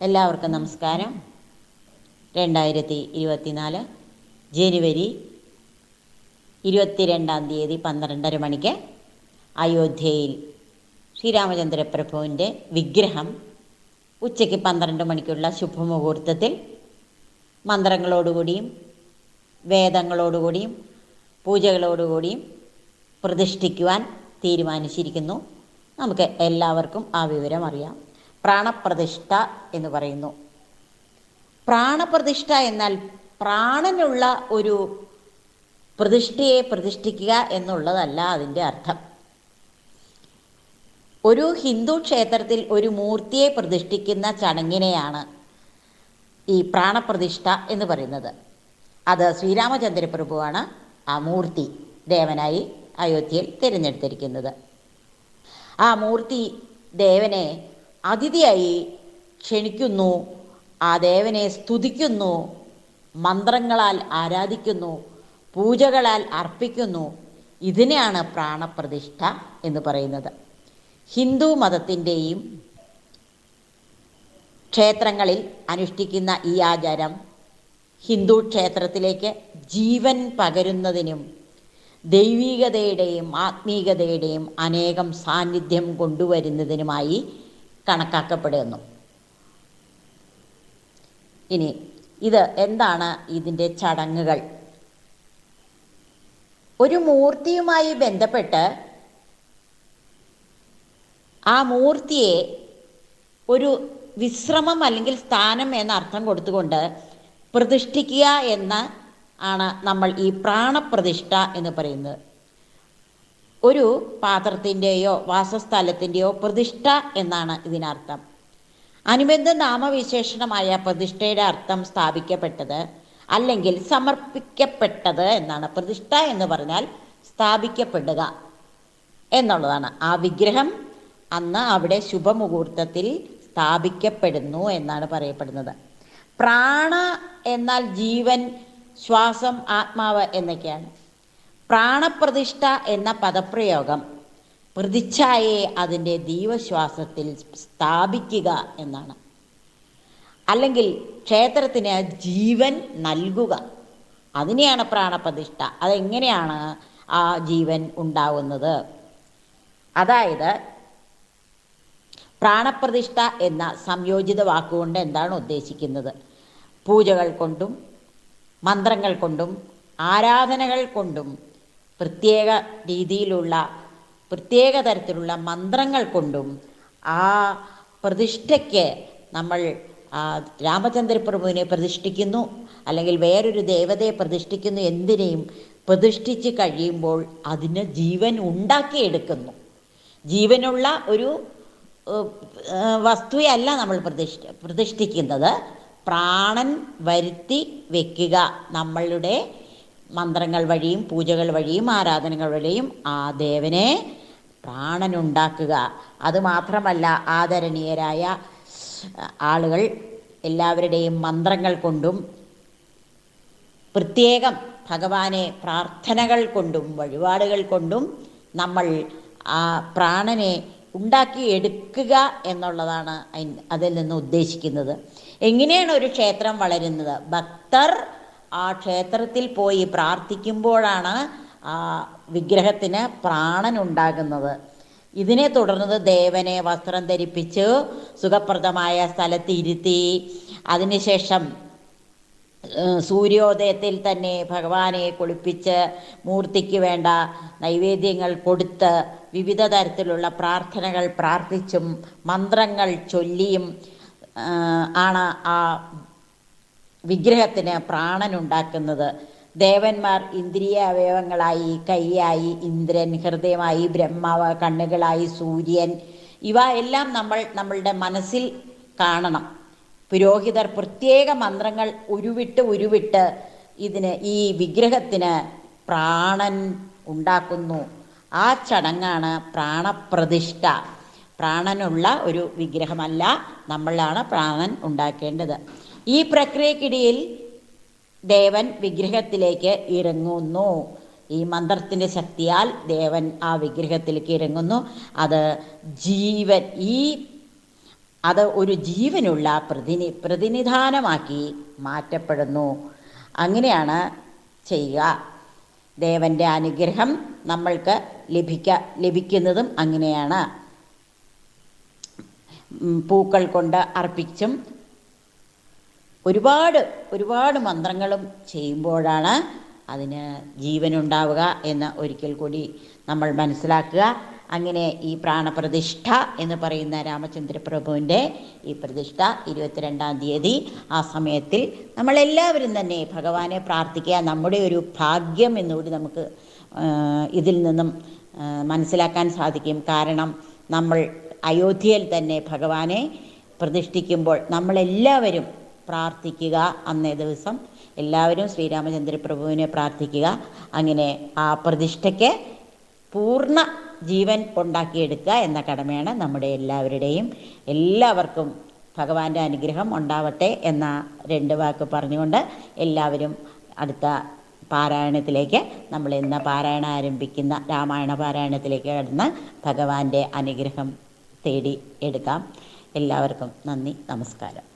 എല്ലാവർക്കും നമസ്കാരം. രണ്ടായിരത്തി ഇരുപത്തിനാല് ജനുവരി ഇരുപത്തിരണ്ടാം തീയതി പന്ത്രണ്ടര മണിക്ക് അയോധ്യയിൽ ശ്രീരാമചന്ദ്രപ്രഭുവിന്റെ വിഗ്രഹം ഉച്ചയ്ക്ക് പന്ത്രണ്ട് മണിക്കുള്ള ശുഭമുഹൂർത്തത്തിൽ മന്ത്രങ്ങളോടുകൂടിയും വേദങ്ങളോടുകൂടിയും പൂജകളോടുകൂടിയും പ്രതിഷ്ഠിക്കുവാൻ തീരുമാനിച്ചിരിക്കുന്നു. നമുക്ക് എല്ലാവർക്കും ആ വിവരം അറിയാം. പ്രാണപ്രതിഷ്ഠ എന്ന് പറയുന്നു. പ്രാണപ്രതിഷ്ഠ എന്നാൽ പ്രാണനുള്ള ഒരു പ്രതിഷ്ഠയെ പ്രതിഷ്ഠിക്കുക എന്നുള്ളതല്ല അതിന്റെ അർത്ഥം. ഒരു ഹിന്ദു ക്ഷേത്രത്തിൽ ഒരു മൂർത്തിയെ പ്രതിഷ്ഠിക്കുന്ന ചടങ്ങിനെയാണ് ഈ പ്രാണപ്രതിഷ്ഠ എന്ന് പറയുന്നത്. അത് ശ്രീരാമചന്ദ്രപ്രഭുവാണ് ആ മൂർത്തി ദേവനായി അയോധ്യയിൽ തിരഞ്ഞെടുത്തിരിക്കുന്നത്. ആ മൂർത്തി ദേവനെ അതിഥിയായി ക്ഷണിക്കുന്നു ആ ദേവനെ സ്തുതിക്കുന്നു മന്ത്രങ്ങളാൽ ആരാധിക്കുന്നു പൂജകളാൽ അർപ്പിക്കുന്നു. ഇതിനെയാണ് പ്രാണപ്രതിഷ്ഠ എന്ന് പറയുന്നത്. ഹിന്ദു മതത്തിന്റെയും ക്ഷേത്രങ്ങളിൽ അനുഷ്ഠിക്കുന്ന ഈ ആചാരം ഹിന്ദു ക്ഷേത്രത്തിലേക്ക് ജീവൻ പകരുന്നതിനും ദൈവികതയുടെയും ആത്മീകതയുടെയും അനേകം സാന്നിധ്യം കൊണ്ടുവരുന്നതിനുമായി കണക്കാക്കപ്പെടുന്നു. ഇനി ഇത് എന്താണ് ഇതിന്റെ ചടങ്ങുകൾ? ഒരു മൂർത്തിയുമായി ബന്ധപ്പെട്ട് ആ മൂർത്തിയെ ഒരു വിശ്രമം അല്ലെങ്കിൽ സ്ഥാനം എന്ന അർത്ഥം കൊടുത്തുകൊണ്ട് പ്രതിഷ്ഠിക്കുക എന്ന് ആണ് നമ്മൾ ഈ പ്രാണപ്രതിഷ്ഠ എന്ന് പറയുന്നത്. ഒരു പാത്രത്തിന്റെയോ വാസസ്ഥലത്തിന്റെയോ പ്രതിഷ്ഠ എന്നാണ് ഇതിനർത്ഥം. അനുബന്ധ നാമവിശേഷണമായ പ്രതിഷ്ഠയുടെ അർത്ഥം സ്ഥാപിക്കപ്പെട്ടത് അല്ലെങ്കിൽ സമർപ്പിക്കപ്പെട്ടത് എന്നാണ്. പ്രതിഷ്ഠ എന്ന് പറഞ്ഞാൽ സ്ഥാപിക്കപ്പെടുക എന്നുള്ളതാണ്. ആ വിഗ്രഹം അന്ന് അവിടെ ശുഭമുഹൂർത്തത്തിൽ സ്ഥാപിക്കപ്പെടുന്നു എന്നാണ് പറയപ്പെടുന്നത്. പ്രാണ എന്നാൽ ജീവൻ ശ്വാസം ആത്മാവ് എന്നൊക്കെയാണ്. പ്രാണപ്രതിഷ്ഠ എന്ന പദപ്രയോഗം പ്രതിച്ഛായയെ അതിന്റെ ദീവശ്വാസത്തിൽ സ്ഥാപിക്കുക എന്നാണ്. അല്ലെങ്കിൽ ക്ഷേത്രത്തിന് ജീവൻ നൽകുക. അതിനെയാണ് പ്രാണപ്രതിഷ്ഠ. അതെങ്ങനെയാണ് ആ ജീവൻ ഉണ്ടാവുന്നത്? അതായത് പ്രാണപ്രതിഷ്ഠ എന്ന സംയോജിത വാക്കുകൊണ്ട് എന്താണ് ഉദ്ദേശിക്കുന്നത്? പൂജകൾ കൊണ്ടും മന്ത്രങ്ങൾ കൊണ്ടും ആരാധനകൾ കൊണ്ടും പ്രത്യേക രീതിയിലുള്ള പ്രത്യേക തരത്തിലുള്ള മന്ത്രങ്ങൾ കൊണ്ടും ആ പ്രതിഷ്ഠയ്ക്ക് നമ്മൾ രാമചന്ദ്രപ്രഭുവിനെ പ്രതിഷ്ഠിക്കുന്നു അല്ലെങ്കിൽ വേറൊരു ദേവതയെ പ്രതിഷ്ഠിക്കുന്നു എന്തിനേയും പ്രതിഷ്ഠിച്ച് കഴിയുമ്പോൾ അതിന് ജീവൻ ഉണ്ടാക്കിയെടുക്കുന്നു. ജീവനുള്ള ഒരു വസ്തുവയല്ല നമ്മൾ പ്രതിഷ്ഠ പ്രതിഷ്ഠിക്കുന്നത്. പ്രാണൻ വരുത്തി വെക്കുക നമ്മളുടെ മന്ത്രങ്ങൾ വഴിയും പൂജകൾ വഴിയും ആരാധനകൾ വഴിയും ആ ദേവനെ പ്രാണനുണ്ടാക്കുക. അതുമാത്രമല്ല ആദരണീയരായ ആളുകൾ എല്ലാവരുടെയും മന്ത്രങ്ങൾ കൊണ്ടും പ്രത്യേകം ഭഗവാനെ പ്രാർത്ഥനകൾ കൊണ്ടും വഴിപാടുകൾ കൊണ്ടും നമ്മൾ ആ പ്രാണനെ ഉണ്ടാക്കിയെടുക്കുക എന്നുള്ളതാണ് അതിൽ നിന്ന് ഉദ്ദേശിക്കുന്നത്. എങ്ങനെയാണ് ഒരു ക്ഷേത്രം വളരുന്നത്? ഭക്തർ ആ ക്ഷേത്രത്തിൽ പോയി പ്രാർത്ഥിക്കുമ്പോഴാണ് ആ വിഗ്രഹത്തിന് പ്രാണൻ ഉണ്ടാകുന്നത്. ഇതിനെ തുടർന്ന് ദേവനെ വസ്ത്രം ധരിപ്പിച്ച് സുഖപ്രദമായ സ്ഥലത്ത് ഇരുത്തി. അതിനുശേഷം സൂര്യോദയത്തിൽ തന്നെ ഭഗവാനെ കുളിപ്പിച്ച് മൂർത്തിക്ക് വേണ്ട നൈവേദ്യങ്ങൾ കൊടുത്ത് വിവിധ തരത്തിലുള്ള പ്രാർത്ഥനകൾ പ്രാർത്ഥിച്ചും മന്ത്രങ്ങൾ ചൊല്ലിയും ആണ് ആ വിഗ്രഹത്തിന് പ്രാണനുണ്ടാക്കുന്നത്. ദേവന്മാർ ഇന്ദ്രിയ അവയവങ്ങളായി കൈയായി ഇന്ദ്രൻ ഹൃദയമായി ബ്രഹ്മാവ് കണ്ണുകളായി സൂര്യൻ ഇവ എല്ലാം നമ്മൾ നമ്മളുടെ മനസ്സിൽ കാണണം. പുരോഹിതർ പ്രത്യേക മന്ത്രങ്ങൾ ഉരുവിട്ട് ഉരുവിട്ട് ഇതിന് ഈ വിഗ്രഹത്തിന് പ്രാണൻ ഉണ്ടാക്കുന്നു. ആ ചടങ്ങാണ് പ്രാണപ്രതിഷ്ഠ. പ്രാണനുള്ള ഒരു വിഗ്രഹമല്ല നമ്മളാണ് പ്രാണൻ ഉണ്ടാക്കേണ്ടത്. ഈ പ്രക്രിയക്കിടയിൽ ദേവൻ വിഗ്രഹത്തിലേക്ക് ഇറങ്ങുന്നു. ഈ മന്ത്രത്തിന്റെ ശക്തിയാൽ ദേവൻ ആ വിഗ്രഹത്തിലേക്ക് ഇറങ്ങുന്നു. അത് ജീവൻ ഈ അത് ഒരു ജീവനുള്ള പ്രതിനി പ്രതിനിധാനമാക്കി മാറ്റപ്പെടുന്നു. അങ്ങനെയാണ് ചെയ്യുക. ദേവന്റെ അനുഗ്രഹം നമ്മൾക്ക് ലഭിക്ക ലഭിക്കുന്നതും അങ്ങനെയാണ്. പൂക്കൾ കൊണ്ട് അർപ്പിച്ചും ഒരുപാട് ഒരുപാട് മന്ത്രങ്ങളും ചെയ്യുമ്പോഴാണ് അതിന് ജീവനുണ്ടാവുക എന്ന് ഒരിക്കൽ കൂടി നമ്മൾ മനസ്സിലാക്കുക. അങ്ങനെ ഈ പ്രാണപ്രതിഷ്ഠ എന്ന് പറയുന്ന രാമചന്ദ്രപ്രഭുവിന്റെ ഈ പ്രതിഷ്ഠ ഇരുപത്തിരണ്ടാം തീയതി ആ സമയത്തിൽ നമ്മളെല്ലാവരും തന്നെ ഭഗവാനെ പ്രാർത്ഥിക്കുക നമ്മുടെ ഒരു ഭാഗ്യം എന്നുകൂടി നമുക്ക് ഇതിൽ നിന്നും മനസ്സിലാക്കാൻ സാധിക്കും. കാരണം നമ്മൾ അയോധ്യയിൽ തന്നെ ഭഗവാനെ പ്രതിഷ്ഠിക്കുമ്പോൾ നമ്മളെല്ലാവരും പ്രാർത്ഥിക്കുക അന്നേ ദിവസം. എല്ലാവരും ശ്രീരാമചന്ദ്രപ്രഭുവിനെ പ്രാർത്ഥിക്കുക. അങ്ങനെ ആ പ്രതിഷ്ഠയ്ക്ക് പൂർണ ജീവൻ ഉണ്ടാക്കിയെടുക്കുക എന്ന കടമയാണ് നമ്മുടെ എല്ലാവരുടെയും. എല്ലാവർക്കും ഭഗവാന്റെ അനുഗ്രഹം ഉണ്ടാവട്ടെ എന്ന രണ്ട് വാക്ക് പറഞ്ഞുകൊണ്ട് എല്ലാവരും അടുത്ത പാരായണത്തിലേക്ക് നമ്മൾ ഇന്ന് പാരായണം ആരംഭിക്കുന്ന രാമായണ പാരായണത്തിലേക്ക് കടന്ന് ഭഗവാന്റെ അനുഗ്രഹം തേടി എടുക്കാം. എല്ലാവർക്കും നന്ദി നമസ്കാരം.